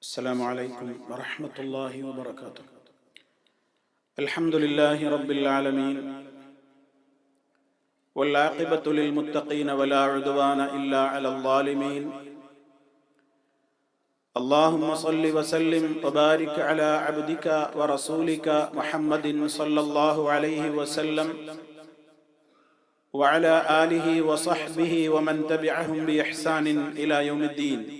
السلام عليكم ورحمة الله وبركاته. الحمد لله رب العالمين والعاقبة للمتقين ولا عدوان إلا على الظالمين. اللهم صل وسلم وبارك على عبدك ورسولك محمد صلى الله عليه وسلم وعلى آله وصحبه ومن تبعهم بإحسان إلى يوم الدين.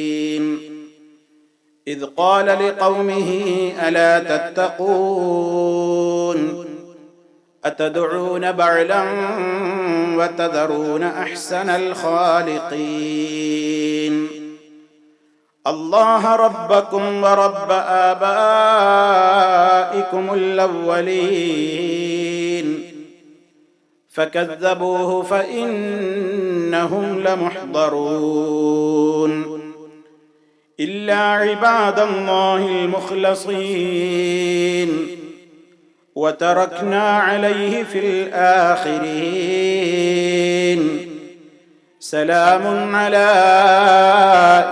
إذ قال لقومه ألا تتقون؟ أتدعون بعلا وتذرون أحسن الخالقين؟ الله ربكم ورب آبائكم الأولين. فكذبوه فإنهم لمحضرون. إلا عباد الله المخلصين. وتركنا عليه في الآخرين. سلام على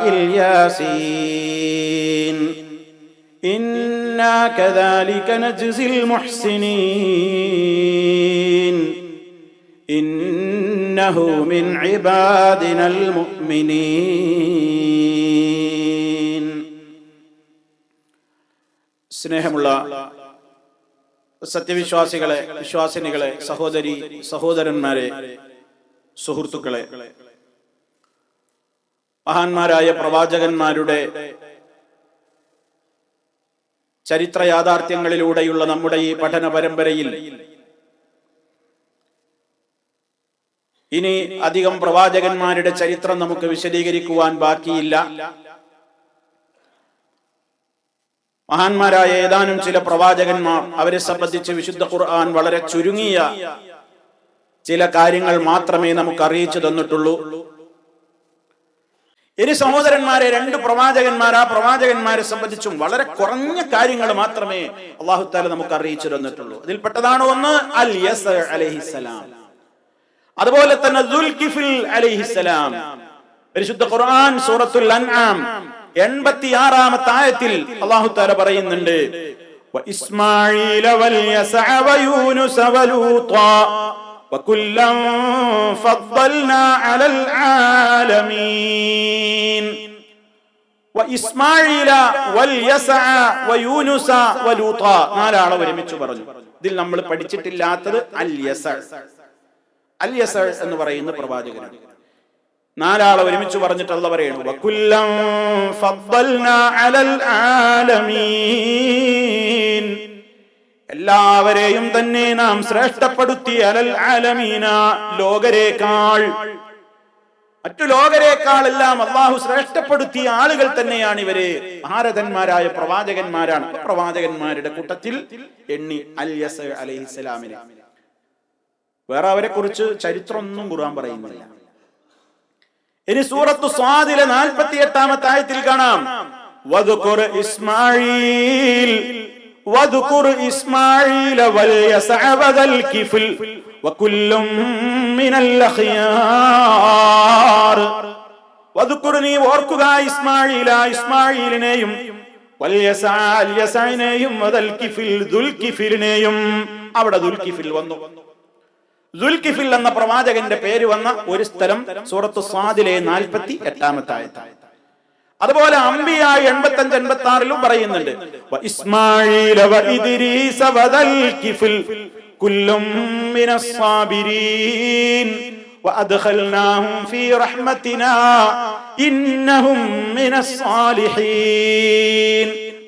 إلياسين. إنا كذلك نجزي المحسنين. إنه من عبادنا المؤمنين. സ്നേഹമുള്ള സത്യവിശ്വാസികളെ വിശ്വാസിനികളെ സഹോദരി സഹോദരന്മാരെ സുഹൃത്തുക്കളെ മഹാന്മാരായ പ്രവാചകന്മാരുടെ ചരിത്ര യാഥാർത്ഥ്യങ്ങളിലൂടെയുള്ള നമ്മുടെ ഈ പഠന പരമ്പരയിൽ ഇനി അധികം പ്രവാചകന്മാരുടെ ചരിത്രം നമുക്ക് വിശദീകരിക്കുവാൻ ബാക്കിയില്ല. മഹാന്മാരായ ഏതാനും ചില പ്രവാചകന്മാർ അവരെ സംബന്ധിച്ച് വിശുദ്ധ ഖുർആൻ വളരെ ചുരുങ്ങിയ ചില കാര്യങ്ങൾ മാത്രമേ നമുക്ക് അറിയിച്ചു തന്നിട്ടുള്ളൂ. ഇനി സഹോദരന്മാരെ രണ്ട് പ്രവാചകന്മാർ ആ പ്രവാചകന്മാരെ സംബന്ധിച്ചും വളരെ കുറഞ്ഞ കാര്യങ്ങൾ മാത്രമേ അള്ളാഹു താല നമുക്ക് അറിയിച്ചു തന്നിട്ടുള്ളൂ. അതിൽപ്പെട്ടതാണ് ഒന്ന് അൽ യസ് അലഹിസലാം അതുപോലെ തന്നെ ദുൽകിഫിൽ അലഹിസലാം പരിശുദ്ധ ഖുർആൻ സൂറത്തുൽ അൻആം. എൺപത്തിയാറാമത്തെ ആയത്തിൽ അള്ളാഹു താല പറയുന്നുണ്ട് നാലാളെ ഒരുമിച്ച് പറഞ്ഞു. ഇതിൽ നമ്മൾ പഠിച്ചിട്ടില്ലാത്തത് അൽ യസ അൽ യസ എന്ന് പറയുന്ന പ്രവാചകനാണ്. നാലാളെ ഒരുമിച്ച് പറഞ്ഞിട്ട് അല്ല പറയണു. എല്ലാവരെയും തന്നെ നാം ശ്രേഷ്ഠപ്പെടുത്തി. അലൽ ആലമീന ലോകരേക്കാൾ. മറ്റു ലോകരേക്കാളെല്ലാം അള്ളാഹു ശ്രേഷ്ഠപ്പെടുത്തിയ ആളുകൾ തന്നെയാണ് ഇവർ. ഭാരതന്മാരായ പ്രവാചകന്മാരാണ്. പ്രവാചകന്മാരുടെ കൂട്ടത്തിൽ എണ്ണി അൽ യസ് അലഹിസ്സലാമിനെ. വേറെ അവരെ കുറിച്ച് ചരിത്രമൊന്നും ഖുർആൻ പറയുന്നില്ല. ഇനി സൂറത്തു സ്വാദിലെ നാൽപ്പത്തി എട്ടാമത്തെ ആയത്തിൽ കാണാം. വധുക്കുർ ഇസ്മായിൽ വൽ കിഫിൽ നീ ഓർക്കുക ഇസ്മായില ഇസ്മായിലിനെയും വല്യസനെയും ദുൽകിഫിലിനെയും അവിടെ ദുൽകിഫിൽ വന്നു. ദുൽകിഫിൽ എന്ന പ്രവാചകന്റെ പേര് വന്ന ഒരു സ്ഥലം സൂറത്ത് സ്വാദിലെ നാൽപ്പത്തി എട്ടാമത്തെ ആയത്താണ് അതുപോലെ അമ്പിയ എൺപത്തി അഞ്ച് എൺപത്തി ആറിലും പറയുന്നുണ്ട്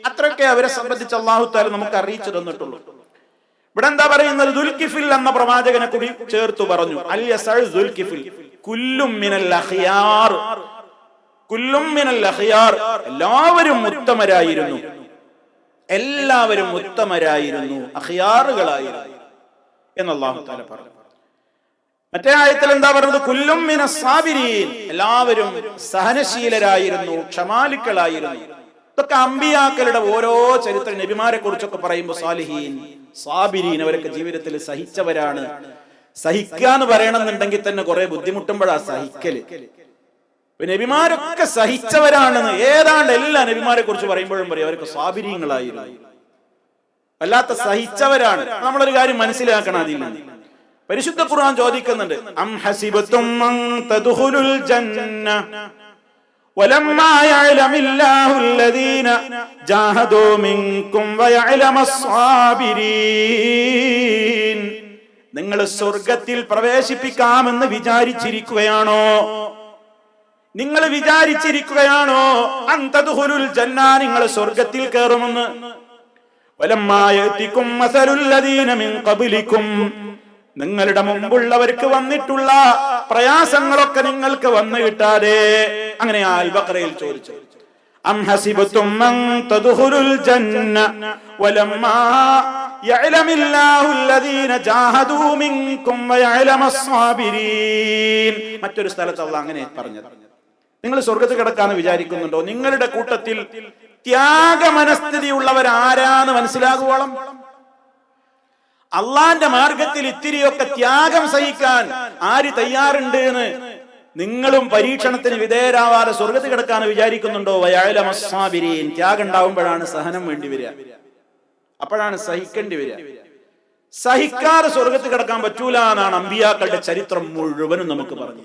അത്രയൊക്കെ അവരെ സംബന്ധിച്ച് അള്ളാഹു നമുക്ക് അറിയിച്ചു തന്നിട്ടുള്ളൂ. ഇവിടെ എന്താ പറയുന്നത്? ദുൽകിഫിൽ എന്ന പ്രവാചകനെ കൂടി ചേർത്തു പറഞ്ഞു. അൽ ദുൽകിഫിൽ കുല്ലും മിനൽ അഖിയാർ. കുല്ലും മിനൽ അഖിയാർ. എല്ലാവരും ഉത്തമരായിരുന്നു. എല്ലാവരും ഉത്തമരായിരുന്നു. അഖിയാറുകളായിരുന്നു. എന്ന് പറഞ്ഞു. മറ്റേ ആയത്തിൽ എന്താ പറഞ്ഞത് കുല്ലും മിന സാബിരീൻ. എല്ലാവരും സഹനശീലരായിരുന്നു ക്ഷമാലിക്കളായിരുന്നു. ഇതൊക്കെ അമ്പിയാക്കളുടെ ഓരോ ചരിത്ര നബിമാരെ കുറിച്ചൊക്കെ പറയുമ്പോൾ സാലിഹീൻ. സാബിരീൻ അവരൊക്കെ ജീവിതത്തിൽ സഹിച്ചവരാണ്. സഹിക്കുക എന്ന് പറയണമെന്നുണ്ടെങ്കിൽ തന്നെ കുറെ ബുദ്ധിമുട്ടുമ്പോഴാ സഹിക്കൽ. നബിമാരൊക്കെ സഹിച്ചവരാണെന്ന് ഏതാണ്ട് എല്ലാ നബിമാരെ കുറിച്ച് പറയുമ്പോഴും പറയും അവരൊക്കെ സ്വാഭിര്യങ്ങളായിരുന്നു വല്ലാത്ത സഹിച്ചവരാണ്. നമ്മളൊരു കാര്യം മനസ്സിലാക്കണം അതിൽ പരിശുദ്ധ ഖുർആൻ ചോദിക്കുന്നുണ്ട് അം ولما يعلم الله الذين جاهدوا منكم ويعلم الصابرين നിങ്ങൾ സ്വർഗത്തിൽ പ്രവേശിപ്പിക്കാമെന്ന് വിചാരിച്ചിരിക്കുകയാണോ നിങ്ങൾ വിചാരിച്ചിരിക്കുകയാണോ അന്തതുഹുരുൽ ജന്ന നിങ്ങൾ സ്വർഗത്തിൽ കയറുമെന്ന് വലമ്മായത്തിക്കും മസലുല്ലദീന മിൻ ഖബലിക്കും നിങ്ങളുടെ മുമ്പുള്ളവർക്ക് വന്നിട്ടുള്ള പ്രയാസങ്ങളൊക്കെ നിങ്ങൾക്ക് വന്നു കിട്ടാതെ അങ്ങനെ ആൽബക്കറയിൽ ചോദിച്ചു. മറ്റൊരു സ്ഥലത്ത് അള്ളാഹ് അങ്ങനെ പറഞ്ഞത്. നിങ്ങൾ സ്വർഗത്തിൽ കിടക്കാന്ന് വിചാരിക്കുന്നുണ്ടോ? നിങ്ങളുടെ കൂട്ടത്തിൽ ത്യാഗ മനസ്ഥിതി ഉള്ളവരാരാന്ന് മനസ്സിലാകുവോളം? അള്ളാന്റെ മാർഗത്തിൽ ഇത്തിരിയൊക്കെ ത്യാഗം സഹിക്കാൻ ആര് തയ്യാറുണ്ട് എന്ന് നിങ്ങളും പരീക്ഷണത്തിന് വിധേയരാവാതെ സ്വർഗത്തിൽ കിടക്കാൻ വിചാരിക്കുന്നുണ്ടോ? വയാലമസ്സാബിരീൻ ത്യാഗം ഉണ്ടാവുമ്പോഴാണ് സഹനം വേണ്ടി വരിക. അപ്പോഴാണ് സഹിക്കേണ്ടി വരിക. സഹിക്കാതെ സ്വർഗത്തിൽ കിടക്കാൻ പറ്റൂല എന്നാണ് അമ്പിയാക്കളുടെ ചരിത്രം മുഴുവനും നമുക്ക് പറഞ്ഞു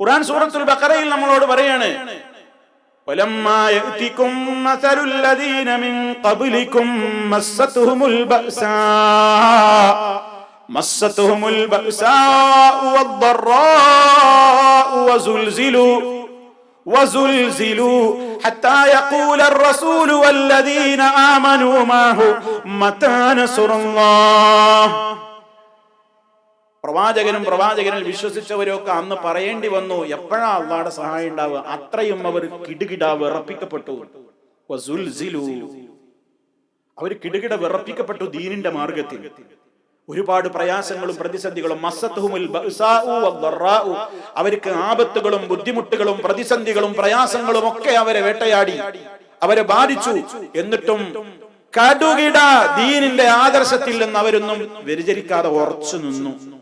ഖുറാൻ സൂറത്തുൽ ബക്കറയിൽ നമ്മളോട് പറയാണ് ولما يأتكم مثل الذين من قبلكم مستهم البأساء مستهم البأساء والضراء وزلزلوا وزلزلوا حتى يقول الرسول والذين آمنوا معه متى نصر الله؟ പ്രവാചകനും പ്രവാചകനിൽ വിശ്വസിച്ചവരൊക്കെ അന്ന് പറയേണ്ടി വന്നു. എപ്പോഴാ അള്ളാടെ സഹായം ഉണ്ടാവുക? അത്രയും അവർ കിടുകിട വിറപ്പിക്കപ്പെട്ടു. അവർ കിടുകിട വിറപ്പിക്കപ്പെട്ടു ദീനിന്റെ മാർഗത്തിൽ. ഒരുപാട് പ്രയാസങ്ങളും പ്രതിസന്ധികളും. അവർക്ക് ആപത്തുകളും ബുദ്ധിമുട്ടുകളും പ്രതിസന്ധികളും പ്രയാസങ്ങളും ഒക്കെ അവരെ വേട്ടയാടി. അവരെ ബാധിച്ചു. എന്നിട്ടും കടുകിട ദീനിന്റെ ആദർശത്തിൽ നിന്ന് അവരൊന്നും വ്യതിചരിക്കാതെ ഉറച്ചു നിന്നു.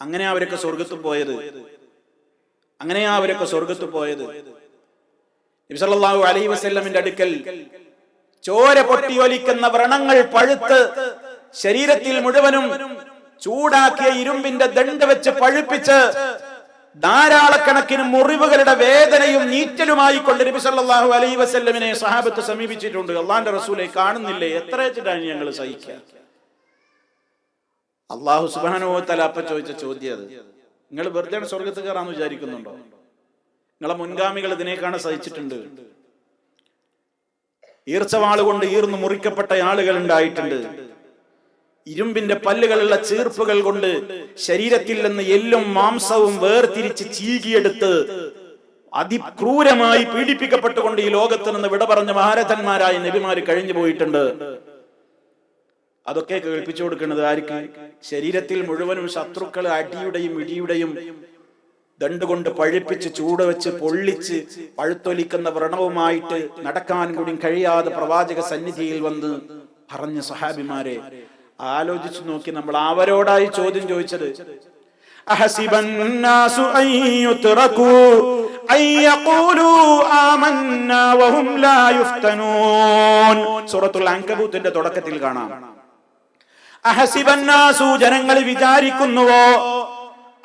അങ്ങനെ അവരൊക്കെ സ്വർഗത്ത് പോയത്. അങ്ങനെയാ അവരൊക്കെ സ്വർഗത്ത് പോയത്. അലൈഹി വസല്ലമിന്റെ അടുക്കൽ ചോര പൊട്ടി ഒലിക്കുന്ന വ്രണങ്ങൾ പഴുത്ത് ശരീരത്തിൽ മുഴുവനും ചൂടാക്കിയ ഇരുമ്പിന്റെ ദണ്ട് വെച്ച് പഴുപ്പിച്ച് ധാരാളക്കണക്കിന് മുറിവുകളുടെ വേദനയും നീറ്റലുമായി കൊണ്ട് നബി സല്ലല്ലാഹു അലൈഹി വസല്ലമിനെ സഹാബത്ത് സമീപിച്ചിട്ടുണ്ട്. അള്ളാന്റെ റസൂലെ കാണുന്നില്ലേ? എത്ര വെച്ചിട്ടാണ് ഞങ്ങൾ സഹിക്കുക? അള്ളാഹു സുബാനുഭവത്തല അപ്പ ചോദിച്ച ചോദ്യം അത്. നിങ്ങൾ വെറുതെ സ്വർഗത്ത് കയറാന്ന് വിചാരിക്കുന്നുണ്ടോ? നിങ്ങളെ മുൻഗാമികൾ ഇതിനേക്കാണ് സഹിച്ചിട്ടുണ്ട്. ഈർച്ചവാൾ കൊണ്ട് ഈർന്ന് മുറിക്കപ്പെട്ട ആളുകൾ ഉണ്ടായിട്ടുണ്ട്. ഇരുമ്പിന്റെ പല്ലുകളുള്ള ചീർപ്പുകൾ കൊണ്ട് ശരീരത്തിൽ നിന്ന് എല്ലും മാംസവും വേർതിരിച്ച് ചീകിയെടുത്ത് അതിക്രൂരമായി പീഡിപ്പിക്കപ്പെട്ടുകൊണ്ട് ഈ ലോകത്ത് നിന്ന് വിട പറഞ്ഞ മഹാരഥന്മാരായ നബിമാര് കഴിഞ്ഞു പോയിട്ടുണ്ട്. അതൊക്കെ കേൾപ്പിച്ചു കൊടുക്കുന്നത് ആർക്ക്? ശരീരത്തിൽ മുഴുവനും ശത്രുക്കൾ അടിയുടെയും ഇടിയുടെയും ദണ്ടുകൊണ്ട് പഴിപ്പിച്ച് ചൂട് വെച്ച് പൊള്ളിച്ച് പഴുത്തൊലിക്കുന്ന വ്രണവുമായിട്ട് നടക്കാൻ കൂടി കഴിയാതെ പ്രവാചക സന്നിധിയിൽ വന്ന് പറഞ്ഞ സഹാബിമാരെ ആലോചിച്ചു നോക്കി നമ്മൾ അവരോടായി ചോദ്യം ചോദിച്ചത് സൂറത്തുൽ അൻകബൂത്തിന്റെ തുടക്കത്തിൽ കാണാം. അഹസിബന്നാസു ജനങ്ങൾ വിചാരിക്കുന്നുവോ?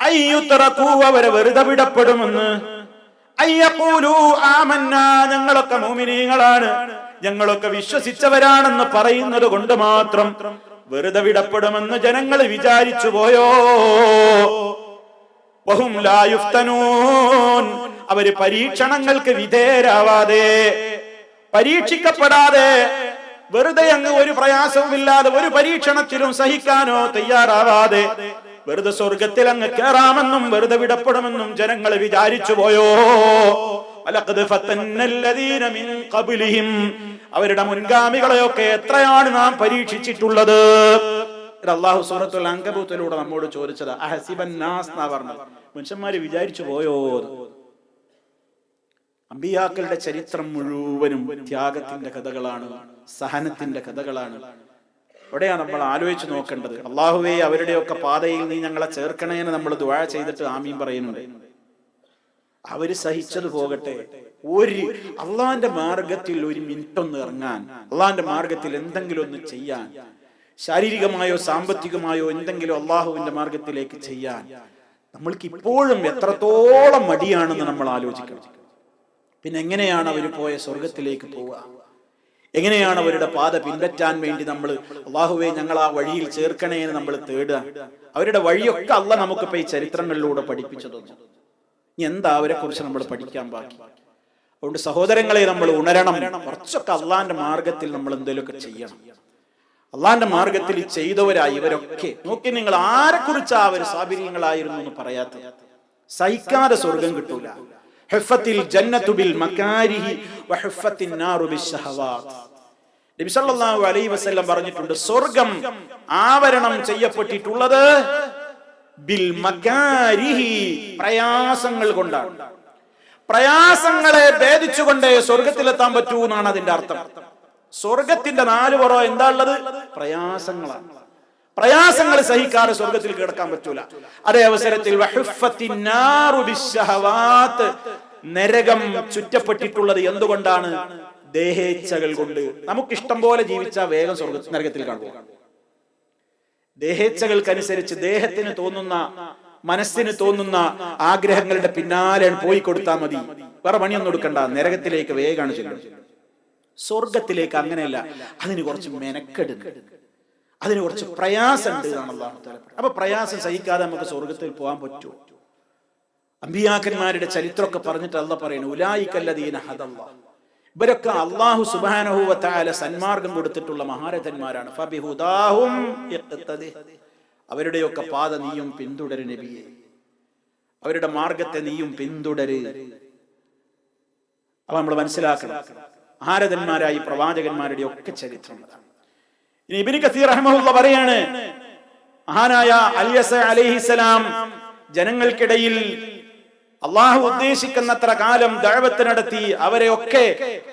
അയ്യുത്തറക്കൂ അവരെ വെറുതെ വിടപ്പെടുമെന്ന്. അയ്യപ്പൂലു ആമന്ന ഞങ്ങളൊക്കെ മോമിനീങ്ങളാണ്. ഞങ്ങളൊക്കെ വിശ്വസിച്ചവരാണെന്ന് പറയുന്നത് കൊണ്ട് മാത്രം വെറുതെ വിടപ്പെടുമെന്ന് ജനങ്ങൾ വിചാരിച്ചു പോയോ? വഹും ലാ യുഫ്തനൂൻ. അവർ പരീക്ഷണങ്ങൾക്ക് വിധേയരാവാതെ പരീക്ഷിക്കപ്പെടാതെ വെറുതെ അങ്ങ് ഒരു പ്രയാസവുമില്ലാതെ ഒരു പരീക്ഷണത്തിലും സഹിക്കാനോ തയ്യാറാവാതെ വെറുതെ സ്വർഗത്തിൽ അങ്ങ് കയറാമെന്നും വെറുതെ വിടപ്പെടുമെന്നും ജനങ്ങൾ വിചാരിച്ചു പോയോ? അവരുടെ മുൻഗാമികളെയൊക്കെ എത്രയാണ് നാം പരീക്ഷിച്ചിട്ടുള്ളത്? അള്ളാഹു സൂറത്തുൽ അങ്കബൂത്തിലൂടെ നമ്മോട് ചോദിച്ചത് മനുഷ്യന്മാര് വിചാരിച്ചു പോയോ? അമ്പിയാക്കളുടെ ചരിത്രം മുഴുവനും ത്യാഗത്തിന്റെ കഥകളാണ്. സഹനത്തിന്റെ കഥകളാണ്. അവിടെയാണ് നമ്മൾ ആലോചിച്ച് നോക്കേണ്ടത്. അള്ളാഹുവേ അവരുടെയൊക്കെ പാതയിൽ നീ ഞങ്ങളെ ചേർക്കണേന്ന് നമ്മൾ ദുആ ചെയ്തിട്ട് ആമീൻ പറയുന്നുണ്ട്. അവർ സഹിച്ചത് പോകട്ടെ. ഒരു അള്ളാന്റെ മാർഗത്തിൽ ഒരു മിനിറ്റ് ഒന്ന് ഇറങ്ങാൻ അള്ളാന്റെ മാർഗത്തിൽ എന്തെങ്കിലും ഒന്ന് ചെയ്യാൻ ശാരീരികമായോ സാമ്പത്തികമായോ എന്തെങ്കിലും അള്ളാഹുവിന്റെ മാർഗത്തിലേക്ക് ചെയ്യാൻ നമ്മൾക്ക് ഇപ്പോഴും എത്രത്തോളം മടിയാണെന്ന് നമ്മൾ ആലോചിക്കണം. പിന്നെ എങ്ങനെയാണ് അവർ പോയ സ്വർഗത്തിലേക്ക് പോവുക? എങ്ങനെയാണ് അവരുടെ പാത പിൻപറ്റാൻ വേണ്ടി നമ്മൾ അള്ളാഹുവെ ഞങ്ങൾ ആ വഴിയിൽ ചേർക്കണേ എന്ന് നമ്മൾ തേടുക? അവരുടെ വഴിയൊക്കെ അല്ല നമുക്കിപ്പോ ഈ ചരിത്രങ്ങളിലൂടെ പഠിപ്പിച്ചത്. ഇനി എന്താ അവരെ കുറിച്ച് നമ്മൾ പഠിക്കാൻ ബാക്കി? അതുകൊണ്ട് സഹോദരങ്ങളെ നമ്മൾ ഉണരണം. കുറച്ചൊക്കെ അള്ളാന്റെ മാർഗത്തിൽ നമ്മൾ എന്തെങ്കിലുമൊക്കെ ചെയ്യണം. അള്ളാന്റെ മാർഗത്തിൽ ചെയ്തവരായി ഇവരൊക്കെ. നോക്കി നിങ്ങൾ ആരെ കുറിച്ചാ അവർ സാബിര്യങ്ങളായിരുന്നു എന്ന് പറയാത്ത സഹിക്കാതെ സ്വർഗം കിട്ടൂല. ഹെഫത്തിൽ ജന്നത്തുബിൽ മകാരിഹി വഹഫത്തിൻ നാറു ബിശ്ശഹവാത്ത്. നബി സല്ലല്ലാഹു അലൈഹി വസല്ലം പറഞ്ഞിട്ടുണ്ട് സ്വർഗം ആവരണം ചെയ്യപ്പെട്ടിട്ടുള്ളത് ബിൽ മകാരിഹി പ്രയാസങ്ങൾ കൊണ്ടാണ്. പ്രയാസങ്ങളെ ഭേദിച്ചുകൊണ്ടേ സ്വർഗത്തിലെത്താൻ പറ്റൂ എന്നാണ് അതിന്റെ അർത്ഥം. സ്വർഗത്തിന്റെ നാല് പുറം എന്താ ഉള്ളത്? പ്രയാസങ്ങളാണ്. പ്രയാസങ്ങൾ സഹിക്കാതെ സ്വർഗത്തിൽ കിടക്കാൻ പറ്റൂല. അതേ അവസരത്തിൽ നരകം ചുറ്റപ്പെട്ടിട്ടുള്ളത് എന്തുകൊണ്ടാണ്? ദേഹേച്ഛകൾ കൊണ്ട്. നമുക്ക് ഇഷ്ടം പോലെ ജീവിച്ചാൽ വേഗം സ്വർഗ നരകത്തിൽ കാണുക. ദേഹേച്ഛകൾക്കനുസരിച്ച് ദേഹത്തിന് തോന്നുന്ന മനസ്സിന് തോന്നുന്ന ആഗ്രഹങ്ങളുടെ പിന്നാലെ പോയി കൊടുത്താൽ മതി. വേറെ പണിയൊന്നും എടുക്കണ്ട. നരകത്തിലേക്ക് വേഗമാണ് ചെല്ലുന്നത് സ്വർഗത്തിലേക്ക് അങ്ങനെയല്ല. അതിന് കുറച്ച് മെനക്കെടുണ്ട് അതിന് കുറച്ച് പ്രയാസമുണ്ട് എന്നാണ് അള്ളാഹു താല അപ്പൊ പ്രയാസം സഹിക്കാതെ നമുക്ക് സ്വർഗത്തിൽ പോകാൻ പറ്റുമോ? അമ്പിയാക്കന്മാരുടെ ചരിത്രമൊക്കെ പറഞ്ഞിട്ട് അല്ല പറയുന്നു ഉലായിക്കല്ലദീന ഹദല്ല ഇവരൊക്കെ അള്ളാഹു സുബാനഹുവത്തായ സന്മാർഗം കൊടുത്തിട്ടുള്ള മഹാരഥന്മാരാണ്. ഫബിഹുദാഹും. അവരുടെയൊക്കെ പാത നീയും പിന്തുടരു നബിയെ. അവരുടെ മാർഗത്തെ നീയും പിന്തുടര്. അപ്പൊ നമ്മൾ മനസ്സിലാക്കണം മഹാരഥന്മാരായി പ്രവാചകന്മാരുടെ ഒക്കെ ചരിത്രം അതാണ് കസീർ പറയാണ് മഹാനായ അലിയസ അലൈഹിസലാം ജനങ്ങൾക്കിടയിൽ അള്ളാഹു ഉദ്ദേശിക്കുന്നത്ര കാലം ദഴവത്ത് നടത്തി അവരെയൊക്കെ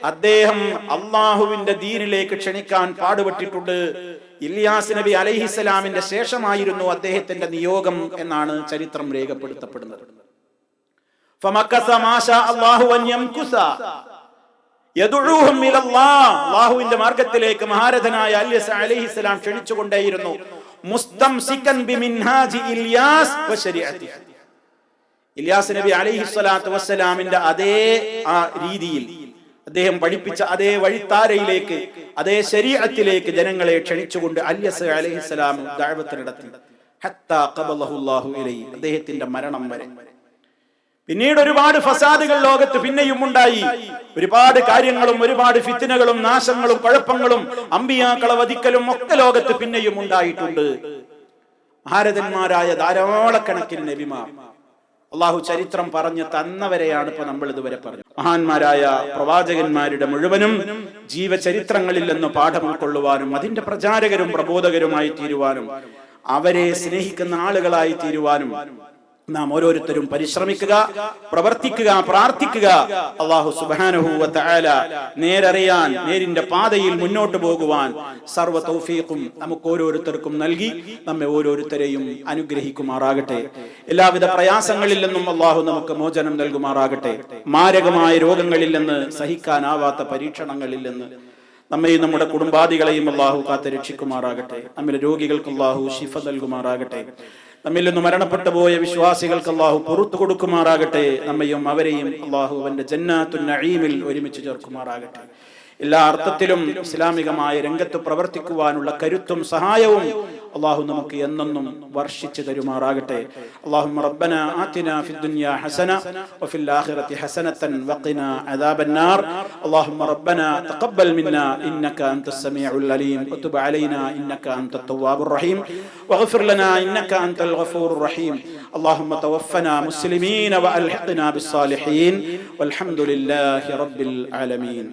അദ്ദേഹം അള്ളാഹുവിന്റെ ദീനിലേക്ക് ക്ഷണിക്കാൻ പാടുപെട്ടിട്ടുണ്ട്. ഇല്യാസ് നബി അലഹിസ്സലാമിന്റെ ശേഷമായിരുന്നു അദ്ദേഹത്തിന്റെ നിയോഗം എന്നാണ് ചരിത്രം രേഖപ്പെടുത്തപ്പെടുന്നത്. അല്ലാഹുവിന്റെ മാർഗത്തിലേക്ക് മഹാരഥനായ അല്യസ അലൈഹിസ്സലാം ക്ഷണിച്ചുകൊണ്ടേയിരുന്നു. ഇല്യാസ് നബി അലൈഹി സ്വലാത്തു വസ്സലാമിന്റെ അതേ ആ രീതിയിൽ അദ്ദേഹം പഠിപ്പിച്ച അതേ വഴിത്താരയിലേക്ക് അതേ ശരീരത്തിലേക്ക് ജനങ്ങളെ ക്ഷണിച്ചുകൊണ്ട് അല്യസ് അലൈഹിസ്സലാം ദാഴ്വത്ത് നടത്തി അദ്ദേഹത്തിന്റെ മരണം വരെ. പിന്നീട് ഒരുപാട് ഫസാദുകൾ ലോകത്ത് പിന്നെയും ഉണ്ടായി. ഒരുപാട് കാര്യങ്ങളും ഒരുപാട് ഫിത്തിനകളും നാശങ്ങളും കുഴപ്പങ്ങളും അമ്പിയാക്കളെ വധിക്കലും ഒക്കെ ലോകത്ത് പിന്നെയും ഉണ്ടായിട്ടുണ്ട്. ഭാരതന്മാരായ ധാരാളക്കണക്കിന് നബിമാർ. അള്ളാഹു ചരിത്രം പറഞ്ഞ് തന്നവരെയാണ് ഇപ്പൊ നമ്മൾ ഇതുവരെ പറഞ്ഞത്. മഹാന്മാരായ പ്രവാചകന്മാരുടെ മുഴുവനും ജീവചരിത്രങ്ങളിൽ നിന്ന് പാഠം ഉൾക്കൊള്ളുവാനും അതിന്റെ പ്രചാരകരും പ്രബോധകരുമായി തീരുവാനും അവരെ സ്നേഹിക്കുന്ന ആളുകളായി തീരുവാനും നാം ഓരോരുത്തരും പരിശ്രമിക്കുക പ്രവർത്തിക്കുക പ്രാർത്ഥിക്കുക. അള്ളാഹു സുബാനഹുവ തആല നേരറിയാൻ നേരിന്റെ പാതയിൽ മുന്നോട്ട് പോകുവാൻ സർവ തൗഫീഖും നമുക്ക് ഓരോരുത്തർക്കും നൽകി നമ്മെ ഓരോരുത്തരെയും അനുഗ്രഹിക്കുമാറാകട്ടെ. എല്ലാവിധ പ്രയാസങ്ങളിൽ നിന്നും അള്ളാഹു നമുക്ക് മോചനം നൽകുമാറാകട്ടെ. മാരകമായ രോഗങ്ങളിൽ നിന്ന് സഹിക്കാനാവാത്ത പരീക്ഷണങ്ങളിൽ നിന്ന് നമ്മയും നമ്മുടെ കുടുംബാദികളെയും അള്ളാഹു കാത്ത് രക്ഷിക്കുമാറാകട്ടെ നമ്മുടെ രോഗികൾക്ക് അള്ളാഹു ശിഫ നൽകുമാറാകട്ടെ. നമ്മിൽ നിന്ന് മരണപ്പെട്ടു പോയ വിശ്വാസികൾക്ക് അള്ളാഹു പുറത്തു കൊടുക്കുമാറാകട്ടെ. നമ്മയും അവരെയും അള്ളാഹു അവന്റെ ജന്നാത്തു നഈമിൽ ഒരുമിച്ച് ചേർക്കുമാറാകട്ടെ. എല്ലാ അർത്ഥത്തിലും ഇസ്ലാമികമായ രംഗത്ത് പ്രവർത്തിക്കുവാനുള്ള കരുത്തും സഹായവും അള്ളാഹു നമുക്ക് എന്നെന്നും വർഷിച്ചു തരുമാറാകട്ടെ اللهم ربنا آتنا في الدنيا حسنة وفي الآخرة حسنة وقنا عذاب النار اللهم ربنا تقبل منا إنك أنت السميع العليم وتب علينا إنك أنت التواب الرحيم واغفر لنا إنك أنت الغفور الرحيم اللهم توفنا مسلمين وألحقنا بالصالحين والحمد لله رب العالمين